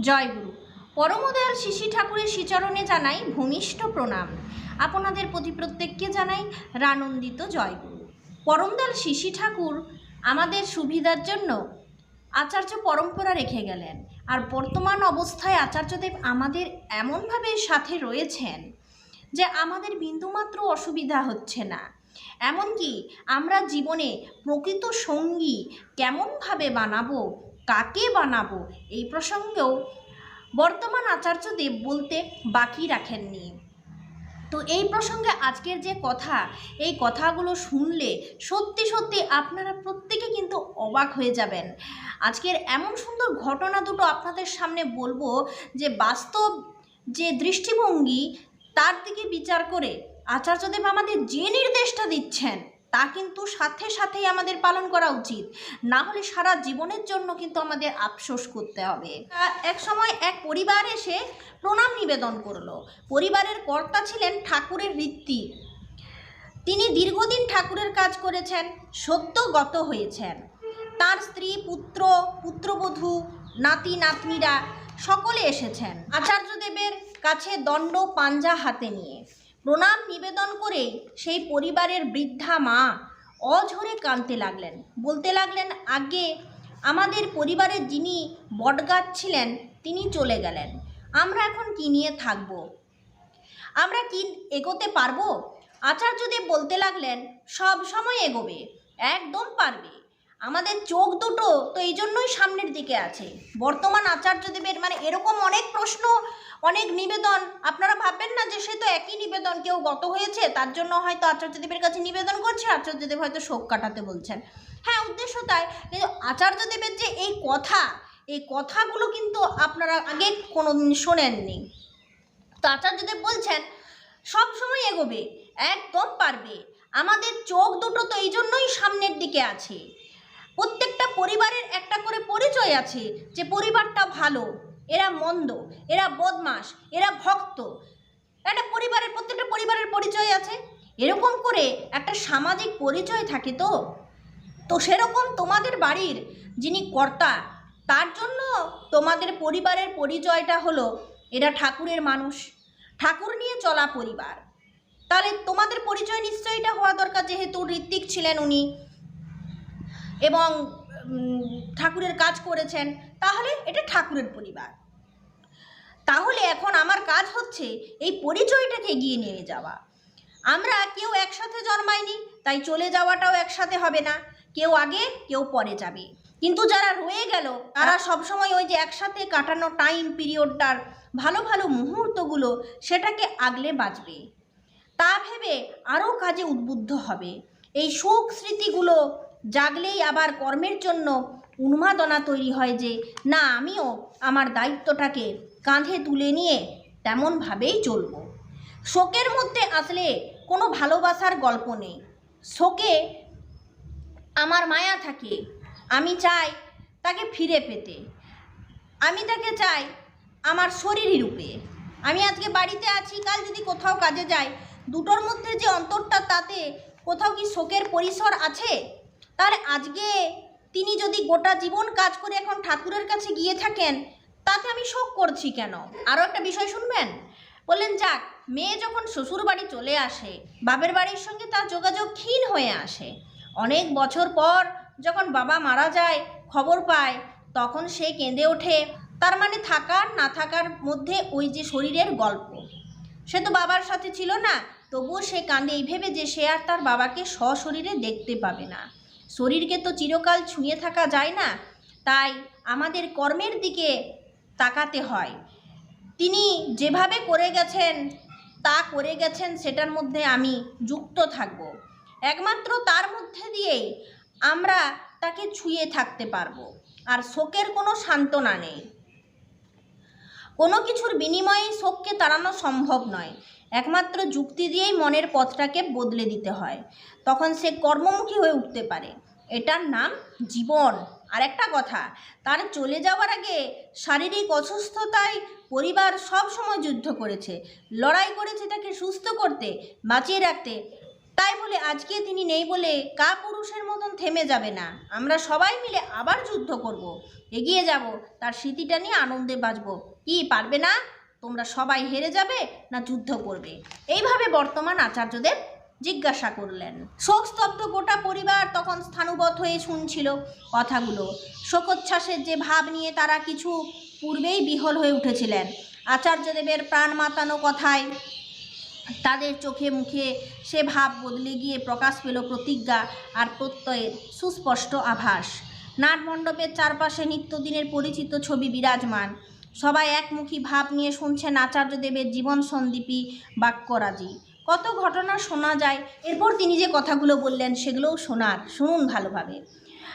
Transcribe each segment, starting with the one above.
জয়গুরু পরমদয়াল শিশি ঠাকুরের শ্রীচরণে জানাই ভূমিষ্ঠ প্রণাম। আপনাদের প্রতি প্রত্যেককে জানাই রানন্দিত জয়গুরু পরমদয়াল শিশি ঠাকুর আমাদের সুবিধার জন্য আচার্য পরম্পরা রেখে গেলেন। আর বর্তমান অবস্থায় আচার্যদেব আমাদের এমনভাবে সাথে রয়েছেন যে আমাদের বিন্দুমাত্র অসুবিধা হচ্ছে না। এমনকি আমরা জীবনে প্রকৃত সঙ্গী কেমনভাবে বানাবো কাকে বানাবো? এই প্রসঙ্গেও বর্তমান আচার্যদেব বলতে বাকি রাখেননি। তো এই প্রসঙ্গে আজকের যে কথা, এই কথাগুলো শুনলে সত্যি সত্যি আপনারা প্রত্যেকে কিন্তু অবাক হয়ে যাবেন। আজকের এমন সুন্দর ঘটনা দুটো আপনাদের সামনে বলব যে বাস্তব যে দৃষ্টিভঙ্গি, তার দিকে বিচার করে আচার্যদেব আমাদের যে নির্দেশটা দিচ্ছেন তা কিন্তু সাথে সাথেই আমাদের পালন করা উচিত। না হলে সারা জীবনের জন্য কিন্তু আমাদের আফসোস করতে হবে। এক সময় এক পরিবার এসে প্রণাম নিবেদন করল। পরিবারের কর্তা ছিলেন ঠাকুরের রীতি তিনি দীর্ঘদিন ঠাকুরের কাজ করেছেন সদ্যগত হয়েছেন। তার স্ত্রী, পুত্র, পুত্রবধূ, নাতি, নাতনিরা সকলে এসেছেন। আচার্যদেবের কাছে দণ্ড পাঞ্জা হাতে নিয়ে। প্রণাম নিবেদন করে সেই পরিবারের বৃদ্ধা মা অঝরে কাঁদতে লাগলেন। বলতে লাগলেন, আগে আমাদের পরিবারের যিনি বটগাছ ছিলেন, তিনি চলে গেলেন। আমরা এখন কি নিয়ে থাকব? আমরা কি এগোতে পারব? আচার্যদেব বলতে লাগলেন, সব সময় এগোবে, একদম পারবে। আমাদের চোখ দুটো তো এই জন্যই সামনের দিকে আছে। বর্তমান আচার্যদেবের মানে এরকম অনেক প্রশ্ন, অনেক নিবেদন। আপনারা ভাববেন না যে সে তো একই নিবেদন কেউ গত হয়েছে, তার জন্য হয়তো আচার্যদেবের কাছে নিবেদন করছে, আচার্যদেব হয়তো শোক কাটাতে বলছেন। হ্যাঁ উদ্দেশ্য তাই। কিন্তু আচার্যদেবের যে এই কথা, এই কথাগুলো কিন্তু আপনারা আগে কোনো দিন শোনেননি। তো আচার্যদেব বলছেন, সব সময় এগোবে, একদম পারবে। আমাদের চোখ দুটো তো এই জন্যই সামনের দিকে আছে। প্রত্যেকটা পরিবারের একটা করে পরিচয় আছে যে পরিবারটা ভালো, এরা মন্দ, এরা বদমাস, এরা ভক্ত। একটা পরিবারের, প্রত্যেকটা পরিবারের পরিচয় আছে। এরকম করে একটা সামাজিক পরিচয় থাকে তো? তো সেরকম তোমাদের বাড়ির যিনি কর্তা, তার জন্য তোমাদের পরিবারের পরিচয়টা হলো, এরা ঠাকুরের মানুষ। ঠাকুর নিয়ে চলা পরিবার। তাহলে তোমাদের পরিচয় নিশ্চয়ই এটা হওয়া দরকার, যেহেতু ঋত্বিক ছিলেন উনি। এবং ঠাকুরের কাজ করেছেন, তাহলে এটা ঠাকুরের পরিবার। তাহলে এখন আমার কাজ হচ্ছে এই পরিচয়টাকে এগিয়ে নিয়ে যাওয়া। আমরা কেউ একসাথে জন্মায়নি তাই চলে যাওয়াটাও একসাথে হবে না। কেউ আগে, কেউ পরে যাবে। কিন্তু যারা রয়ে গেল, তারা সবসময় ওই যে একসাথে কাটানো টাইম পিরিয়ডটার ভালো ভালো মুহূর্তগুলো, সেটাকে আগলে বাঁচবে। তা ভেবে আরও কাজে উদ্বুদ্ধ হবে। এই সুখ স্মৃতিগুলো জাগলেই আবার কর্মের জন্য উন্মাদনা তৈরি হয় যে, না, আমিও আমার দায়িত্বটাকে কাঁধে তুলে নিয়ে তেমনভাবেই চলবো। শোকের মধ্যে আসলে কোনো ভালোবাসার গল্প নেই। শোকে আমার মায়া থাকে, আমি চাই তাকে ফিরে পেতে। আমি তাকে চাই আমার শরীরই রূপে। আমি আজকে বাড়িতে আছি, কাল যদি কোথাও কাজে যাই, দুটোর মধ্যে যে অন্তরটা, তাতে কোথাও কি শোকের পরিসর আছে? তাহলে আজকে তিনি যদি গোটা জীবন কাজ করে এখন ঠাকুরের কাছে গিয়ে থাকেন তাতে আমি শোক করছি কেন? আরও একটা বিষয় শুনবেন? বললেন, যাক, মেয়ে যখন শ্বশুর বাড়ি চলে আসে, বাপের বাড়ির সঙ্গে তার যোগাযোগ ক্ষীণ হয়ে আসে। অনেক বছর পর যখন বাবা মারা যায়, খবর পায়, তখন সে কেঁদে ওঠে। তার মানে থাকার, না থাকার মধ্যে ওই যে শরীরের গল্প। সে তো বাবার সাথে ছিল না, তবুও সে কাঁদে। এই ভেবে যে সে আর তার বাবাকে সশরীরে দেখতে পাবে না। শরীরকে তো চিরকাল ছুঁয়ে থাকা যায় না, তাই আমাদের কর্মের দিকে তাকাতে হয়। তিনি যেভাবে করে গেছেন, তা করে গেছেন, সেটার মধ্যে আমি যুক্ত থাকব। একমাত্র তার মধ্যে দিয়েই আমরা তাকে ছুঁয়ে থাকতে পারব, আর শোকের কোনো সান্ত্বনা নেই। কোনো কিছুর বিনিময়ে শোককে তাড়ানো সম্ভব নয়। একমাত্র যুক্তি দিয়েই মনের পথটাকে বদলে দিতে হয়। তখন সে কর্মমুখী হয়ে উঠতে পারে। এটার নাম জীবন। আর একটা কথা, তার চলে যাওয়ার আগে শারীরিক অসুস্থতায় পরিবার সব সময় যুদ্ধ করেছে। লড়াই করেছে তাকে সুস্থ করতে, বাঁচিয়ে রাখতে। তাই বলে আজকে তিনি নেই বলে কা পুরুষের মতন থেমে যাবে না। আমরা সবাই মিলে আবার যুদ্ধ করব। এগিয়ে যাব, তার স্মৃতিটা নিয়ে আনন্দে বাঁচব। কি, পারবে না? তোমরা সবাই হেরে যাবে না যুদ্ধ করবে? এইভাবে বর্তমান আচার্যদেব জিজ্ঞাসা করলেন। শোকস্তব্ধ গোটা পরিবার তখন স্থানুবৎ হয়ে শুনছিল কথাগুলো। শোকোচ্ছ্বাসের যে ভাব নিয়ে তারা কিছু পূর্বেই বিহল হয়ে উঠেছিলেন। আচার্যদেবের প্রাণ মাতানো কথায় তাদের চোখে মুখে সে ভাব বদলে গিয়ে প্রকাশ পেল প্রতিজ্ঞা আর প্রত্যয়ের সুস্পষ্ট আভাস। নাটমণ্ডপের চারপাশে নিত্যদিনের পরিচিত ছবি বিরাজমান। সবাই একমুখী ভাব নিয়ে শুনছেন আচার্যদেবের জীবন সন্দীপী বাক্যরাজি। কত ঘটনা শোনা যায়, এরপর তিনি যে কথাগুলো বললেন সেগুলোও শোনার, শুনুন ভালোভাবে।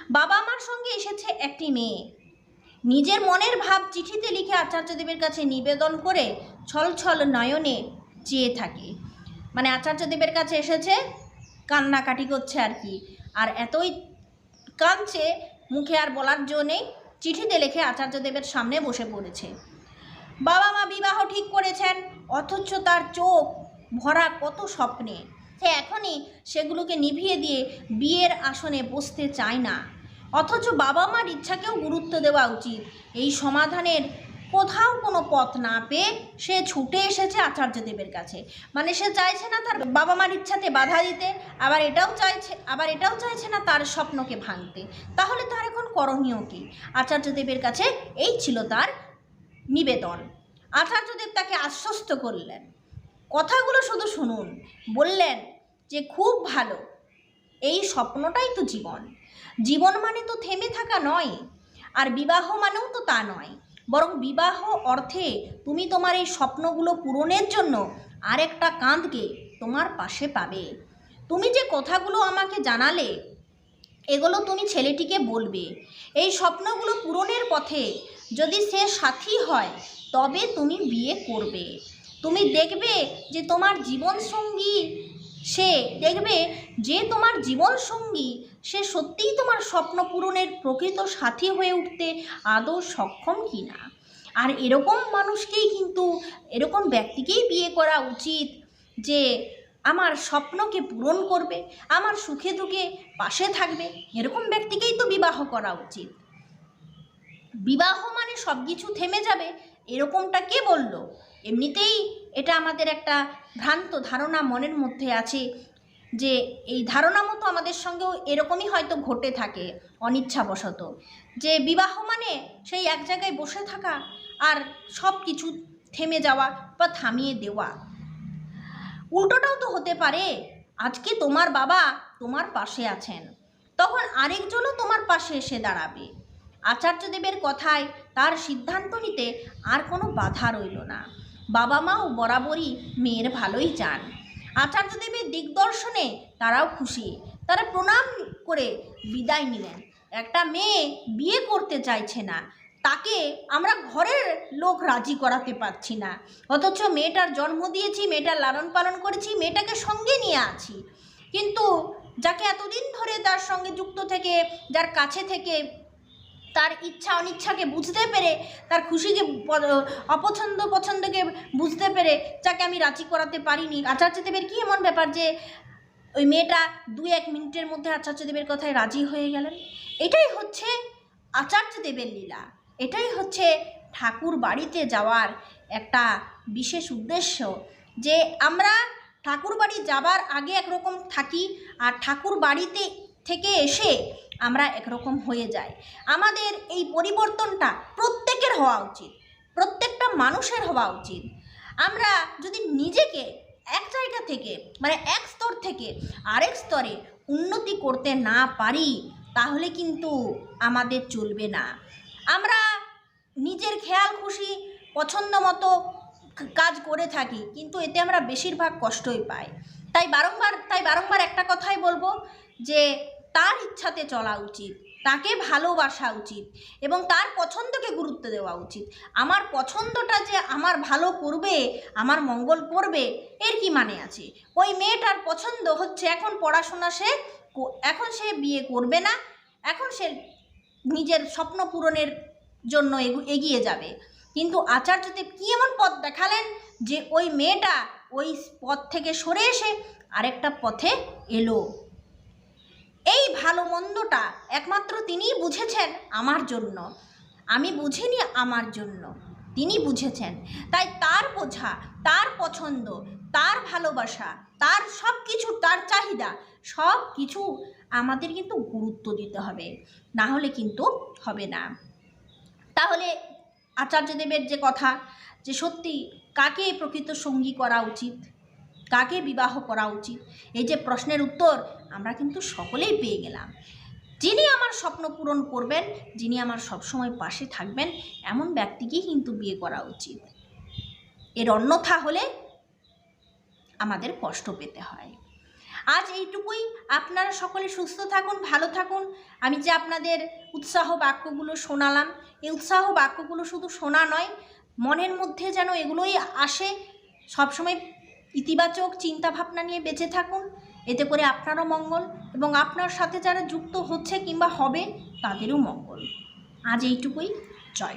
বাবা মার সঙ্গে এসেছে একটি মেয়ে। নিজের মনের ভাব চিঠিতে লিখে আচার্যদেবের কাছে নিবেদন করে ছল ছল নয়নে চেয়ে থাকে। মানে আচার্যদেবের কাছে এসেছে, কান্নাকাটি করছে আর কি। আর এতই কাঁদছে, মুখে আর বলার জো নেই। চিঠিতে লেখে আচার্যদেবের সামনে বসে পড়েছে। বাবা মা বিবাহ ঠিক করেছেন, অথচ তার চোখ ভরা কত স্বপ্নে। সে এখনই সেগুলোকে নিভিয়ে দিয়ে বিয়ের আসনে বসতে চায় না। অথচ বাবা মার ইচ্ছাকেও গুরুত্ব দেওয়া উচিত। এই সমাধানের কোথাও কোনো পথ না পেয়ে সে ছুটে এসেছে আচার্যদেবের কাছে। মানে সে চাইছে না তার বাবা মার ইচ্ছাতে বাধা দিতে, আবার এটাও চাইছে, আবার এটাও চাইছে না তার স্বপ্নকে ভাঙতে। তাহলে তার এখন করণীয় কী? আচার্যদেবের কাছে এই ছিল তার নিবেদন। আচার্যদেব তাকে আশ্বস্ত করলেন। কথাগুলো শুধু শুনুন। বললেন যে, খুব ভালো। এই স্বপ্নটাই তো জীবন। জীবন মানে তো থেমে থাকা নয়, আর বিবাহ মানেও তো তা নয়। বরং বিবাহ অর্থে তুমি তোমার এই স্বপ্নগুলো পূরণের জন্য আরেকটা কাঁধকে তোমার পাশে পাবে। তুমি যে কথাগুলো আমাকে জানালে, এগুলো তুমি ছেলেটিকে বলবে। এই স্বপ্নগুলো পূরণের পথে যদি সে সাথী হয়, তবে তুমি বিয়ে করবে। তুমি দেখবে যে তোমার জীবনসঙ্গী সে, দেখবে যে তোমার জীবনসঙ্গী সে সত্যিই তোমার স্বপ্ন পূরণের প্রকৃত সাথী হয়ে উঠতে আদৌ সক্ষম কি না? আর এরকম মানুষকেই কিন্তু, এরকম ব্যক্তিকেই বিয়ে করা উচিত যে আমার স্বপ্নকে পূরণ করবে, আমার সুখে দুঃখে পাশে থাকবে, এরকম ব্যক্তিকেই তো বিবাহ করা উচিত। বিবাহ মানে সব কিছু থেমে যাবে, এরকমটা কে বলল? এমনিতেই এটা আমাদের একটা ভ্রান্ত ধারণা মনের মধ্যে আছে যে এই ধারণা মতো আমাদের সঙ্গেও এরকমই হয়তো ঘটে থাকে, অনিচ্ছাবশত। যে বিবাহ মানে সেই এক জায়গায় বসে থাকা আর সব কিছু থেমে যাওয়া বা থামিয়ে দেওয়া। উল্টোটাও তো হতে পারে, আজকে তোমার বাবা তোমার পাশে আছেন, তখন আরেকজনও তোমার পাশে এসে দাঁড়াবে। আচার্যদেবের কথায় তার সিদ্ধান্ত নিতে আর কোনো বাধা রইল না। বাবা মাও বরাবরই মেয়ের ভালোই চান। আচার্যদেবের দিগদর্শনে তারাও খুশি। তারা প্রণাম করে বিদায় নিলেন। একটা মেয়ে বিয়ে করতে চাইছে না। তাকে আমরা ঘরের লোক রাজি করাতে পারছি না। অথচ মেয়েটার জন্ম দিয়েছি, মেয়েটার লালন পালন করেছি, মেয়েটাকে সঙ্গে নিয়ে আছি। কিন্তু যাকে এতদিন ধরে তার সঙ্গে যুক্ত থেকে, যার কাছে থেকে তার ইচ্ছা অনিচ্ছাকে বুঝতে পেরে, তার খুশিকে অপছন্দ পছন্দকে বুঝতে পেরে যাকে আমি রাজি করাতে পারিনি। আচার্যদেবের কি এমন ব্যাপার যে, ওই মেয়েটা দু এক মিনিটের মধ্যে আচার্যদেবের কথায় রাজি হয়ে গেলেন? এটাই হচ্ছে আচার্যদেবের লীলা। এটাই হচ্ছে ঠাকুর বাড়িতে যাওয়ার একটা বিশেষ উদ্দেশ্য যে আমরা ঠাকুর বাড়ি যাবার আগে একরকম থাকি আর ঠাকুর বাড়িতে থেকে এসে আমরা একরকম হয়ে যাই। আমাদের এই পরিবর্তনটা প্রত্যেকের হওয়া উচিত, প্রত্যেকটা মানুষের হওয়া উচিত। আমরা যদি নিজেকে এক জায়গা থেকে মানে এক স্তর থেকে আরেক স্তরে উন্নতি করতে না পারি, তাহলে কিন্তু আমাদের চলবে না। আমরা নিজের খেয়াল খুশি, পছন্দ মতো কাজ করে থাকি, কিন্তু এতে আমরা বেশিরভাগ কষ্টই পাই। তাই বারংবার তাই বারংবার একটা কথাই বলব যে তার ইচ্ছাতে চলা উচিত, তাকে ভালোবাসা উচিত এবং তার পছন্দকে গুরুত্ব দেওয়া উচিত। আমার পছন্দটা যে আমার ভালো করবে, আমার মঙ্গল করবে, এর কি মানে আছে? ওই মেয়েটার পছন্দ হচ্ছে এখন পড়াশোনা সে এখন সে বিয়ে করবে না, এখন সে নিজের স্বপ্ন পূরণের জন্য এগু- এগিয়ে যাবে। কিন্তু আচার্যদেব কি এমন পথ দেখালেন যে ওই মেয়েটা ওই পথ থেকে সরে এসে আরেকটা পথে এলো? এই ভালো মন্দটা একমাত্র তিনিই বুঝেছেন আমার জন্য। আমি বুঝিনি আমার জন্য। তিনি বুঝেছেন। তাই তার বোঝা, তার পছন্দ, তার ভালোবাসা, তার সব কিছু তার চাহিদা সব কিছু আমাদের কিন্তু গুরুত্ব দিতে হবে। না হলে কিন্তু হবে না। তাহলে আচার্যদেবের যে কথা, যে সত্যি কাকে প্রকৃত সঙ্গী করা উচিত? কাকে বিবাহ করা উচিত? এই যে প্রশ্নের উত্তর, আমরা কিন্তু সকলেই পেয়ে গেলাম। যিনি আমার স্বপ্ন পূরণ করবেন, যিনি আমার সবসময় পাশে থাকবেন, এমন ব্যক্তিকেই কিন্তু বিয়ে করা উচিত। এর অন্যথা হলে আমাদের কষ্ট পেতে হয়। আজ এইটুকুই। আপনারা সকলে সুস্থ থাকুন, ভালো থাকুন। আমি যে আপনাদের উৎসাহ বাক্যগুলো শোনালাম, এই উৎসাহ বাক্যগুলো শুধু শোনা নয়, মনের মধ্যে যেন এগুলোই আসে, সবসময় ইতিবাচক চিন্তাভাবনা নিয়ে বেঁচে থাকুন। এতে করে আপনারও মঙ্গল এবং আপনার সাথে যারা যুক্ত হচ্ছে কিংবা হবে, তাদেরও মঙ্গল। আজ এইটুকুই। জয়।